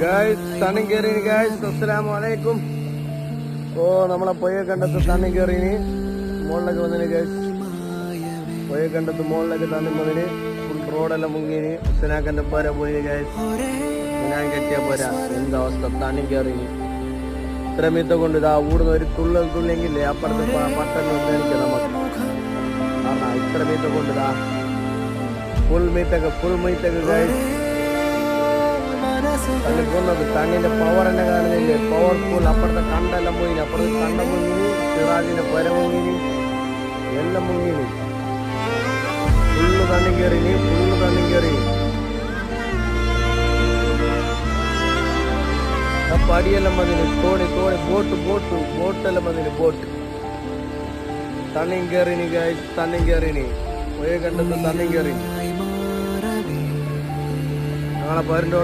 Guys തണ്ണി കയറി guys അസ്സലാമു അലൈക്കും ഓ നമ്മളെ പൊയ്യ കണ്ടത്ത് തണ്ണി കയറിന് മുകളിലൊക്കെ വന്നിന് ഗായ്സ് പൊയ്യ കണ്ടത്ത് മുകളിലൊക്കെ തണ്ണി വന്നിന് ഫുൾ റോഡെല്ലാം മുങ്ങിന് സിനാക്കന്റെ പോര പോയി ഗായ്സ് സിനാൻ കെട്ടിയ പോര എന്താ അവസ്ഥ തണ്ണി കയറിന് ഇത്ര മീത്ത കൊണ്ട് ഇതാ ഊടുന്ന ഒരു തുള്ളൽ തുള്ളിയെങ്കിലേ അപ്പുറത്ത് പട്ടം എനിക്ക് നമുക്ക് ആണാ ഇത്ര മീത്ത കൊണ്ട് ഇതാ ഫുൾ മീത്തൊക്കെ ഫുൾ മീത്തൊക്കെ ഗായ്സ് തണ്ണി പോകുന്നത് തണ്ണിന്റെ പവർ തന്നെ കാണുന്നില്ലേ പവർഫുൾ അപ്പുറത്തെ കണ്ടെല്ലാം പോയിന് അപ്പുറത്ത് കണ്ട മുങ്ങിന് സിറാജിന്റെ പുര മുങ്ങിന് എല്ലാം മുങ്ങിന് ഫുള്ള് തണ്ണി കയറിന് ഫുള്ള് തണ്ണി കയറി പടിയെല്ലാം വന്നിന് തോണി തോണി ബോട്ട് ബോട്ട് ബോട്ടെല്ലാം വന്നിന് ബോട്ട്. തണ്ണിയും കയറിന് തണ്ണിയും കയറിന് പോയ കണ്ടത്ത് തണ്ണിയും കയറി ഞങ്ങളെ പേരിന്റെ